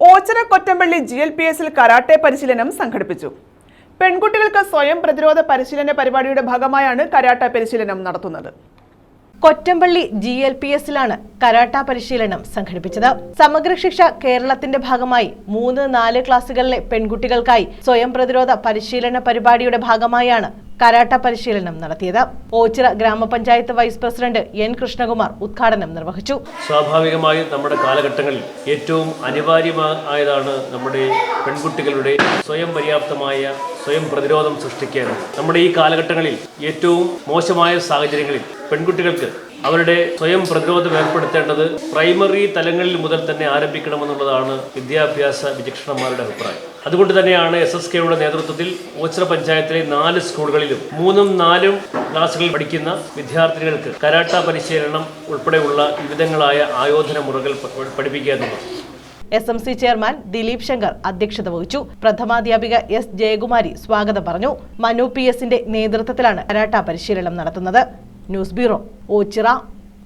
Ochira Kottampally G L P എസിൽ karate പരിശീലനം സംഘടിപ്പിച്ചു. പെൺകുട്ടികൾക്ക് സ്വയം പ്രതിരോധ പരിശീലന പരിപാടിയുടെ ഭാഗമായാണ് കരാട്ട പരിശീലനം നടത്തുന്നത്. കൊറ്റമ്പള്ളി ജി എൽ പി എസിലാണ് കരാട്ട പരിശീലനം സംഘടിപ്പിച്ചത്. സമഗ്ര ശിക്ഷ കേരളത്തിന്റെ ഭാഗമായി മൂന്ന് നാല് ക്ലാസുകളിലെ പെൺകുട്ടികൾക്കായി സ്വയം പ്രതിരോധ പരിശീലന പരിപാടിയുടെ ഭാഗമായാണ് കരാട്ട പരിശീലനം നടത്തിയത്. ഓച്ചിറ ഗ്രാമപഞ്ചായത്ത് വൈസ് പ്രസിഡന്റ് എൻ കൃഷ്ണകുമാർ ഉദ്ഘാടനം നിർവഹിച്ചു. സ്വാഭാവികമായും നമ്മുടെ കാലഘട്ടങ്ങളിൽ ഏറ്റവും അനിവാര്യമായതാണ് നമ്മുടെ പെൺകുട്ടികളുടെ സ്വയം പര്യാപ്തമായ സ്വയം പ്രതിരോധം സൃഷ്ടിക്കാൻ. നമ്മുടെ ഈ കാലഘട്ടങ്ങളിൽ ഏറ്റവും മോശമായ സാഹചര്യങ്ങളിൽ പെൺകുട്ടികൾക്ക് അവരുടെ സ്വയം പ്രതിരോധം ഏർപ്പെടുത്തേണ്ടത് പ്രൈമറി തലങ്ങളിൽ മുതൽ തന്നെ ആരംഭിക്കണമെന്നുള്ളതാണ് വിദ്യാഭ്യാസ വിചക്ഷണന്മാരുടെ അഭിപ്രായം. അതുകൊണ്ട് തന്നെയാണ് എസ് എസ് കെയുടെ നേതൃത്വത്തിൽ ഓച്ചിറ പഞ്ചായത്തിലെ നാല് സ്കൂളുകളിലും മൂന്നും നാലും ക്ലാസ്സുകളിൽ പഠിക്കുന്ന വിദ്യാർത്ഥികൾക്ക് കരാട്ട പരിശീലനം ഉൾപ്പെടെയുള്ള വിവിധങ്ങളായ ആയോധന മുറകൾ പഠിപ്പിക്കുക എന്നുള്ളത് S M C chairman Dileep Shankar അധ്യക്ഷത വഹിച്ചു. പ്രഥമാധ്യാപിക എസ് ജയകുമാരി സ്വാഗതം പറഞ്ഞു. മനു പി എസിന്റെ നേതൃത്വത്തിലാണ് കരാട്ട പരിശീലനം നടത്തുന്നത്. News bureau Ochira.